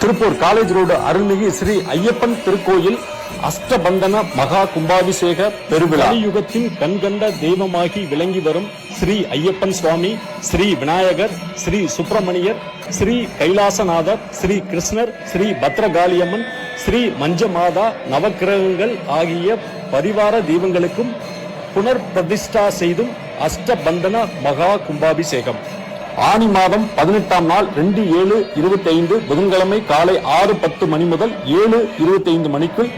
Tiruppur college road அருள்மிகு ஸ்ரீ ஐயப்பன் திருக்கோயில் அஷ்டபந்தன மகா கும்பாபிஷேக பெருவிழா. யுகத்தின் கண்கண்ட தெய்வமாகி விளங்கி வரும் ஸ்ரீ ஐயப்பன் சுவாமி ஸ்ரீ விநாயகர் ஸ்ரீ சுப்பிரமணியர் ஸ்ரீ கைலாசநாதர் ஸ்ரீ கிருஷ்ணர் ஸ்ரீ பத்ரகாளியம்மன் ஸ்ரீ மஞ்சமாதா நவக்கிரகங்கள் ஆகிய பரிவார தெய்வங்களுக்கும் புனர் பிரதிஷ்டா செய்தும் அஷ்டபந்தன மகா கும்பாபிஷேகம். ஆனி மாதம் பதினெட்டாம் நாள் ரெண்டு ஏழு இருபத்தி ஐந்து புதன்கிழமை காலை ஆறு பத்து மணி முதல் ஏழு இருபத்தி ஐந்து மணிக்குள்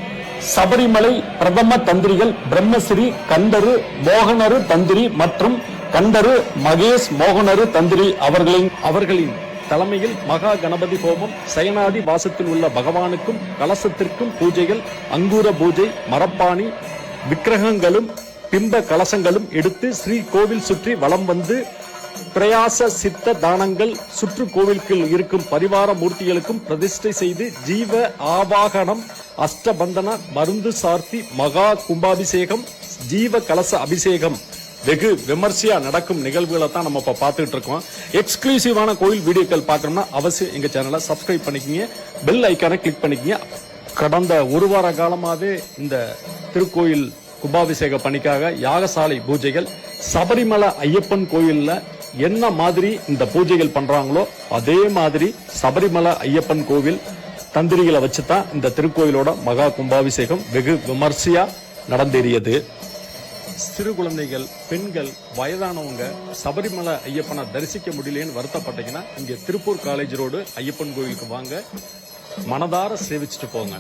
சபரிமலை பிரதம தந்திரிகள் பிரம்மஸ்ரீ கண்டரு மோகனரு தந்திரி மற்றும் கண்டரு மகேஷ் மோகனரு தந்திரி அவர்களின் அவர்களின் தலைமையில் மகா கணபதி ஹோமம் சயனாதி வாசத்தில் உள்ள பகவானுக்கும் கலசத்திற்கும் பூஜைகள் அங்கூர பூஜை மரப்பாணி விக்கிரகங்களும் பிம்ப கலசங்களும் எடுத்து ஸ்ரீ கோவில் சுற்றி வலம் வந்து பிரயாச சித்த தானங்கள் சுற்று கோவிலுக்குள் இருக்கும் பரிவார மூர்த்திகளுக்கும் பிரதிஷ்டை செய்து ஜீவ ஆவாகனம் அஷ்டபந்தன மருந்து சார்த்தி மகா கும்பாபிஷேகம் ஜீவ கலச அபிஷேகம். வெகு விமர்சையா நடக்கும் நிகழ்வுகளை தான் நம்ம இப்ப பார்த்துட்டு இருக்கோம். எக்ஸ்க்ளூசிவான கோயில் வீடியோக்கள் பார்க்கணும்னா அவசியம் எங்க சேனலை சப்ஸ்கிரைப் பண்ணிக்கிங்க. பெல் ஐக்கானை கிளிக் பண்ணிக்கிங்க. கடந்த ஒரு வார காலமாவே இந்த திருக்கோயில் கும்பாபிஷேக பணிக்காக யாகசாலை பூஜைகள் சபரிமலை ஐயப்பன் கோயிலில் என்ன மாதிரி இந்த பூஜைகள் பண்றாங்களோ அதே மாதிரி சபரிமலை ஐயப்பன் கோவில் தந்திரிகளை வச்சு தான் இந்த திருக்கோயிலோட மகா கும்பாபிஷேகம் வெகு விமர்சையா நடந்தேறியது. சிறு குழந்தைகள் பெண்கள் வயதானவங்க சபரிமலை ஐயப்பனை தரிசிக்க முடியலன்னு வருத்தப்பட்டீங்கன்னா இங்கே திருப்பூர் காலேஜ் ரோடு ஐயப்பன் கோயிலுக்கு வாங்க. மனதார சேவிச்சுட்டு போங்க.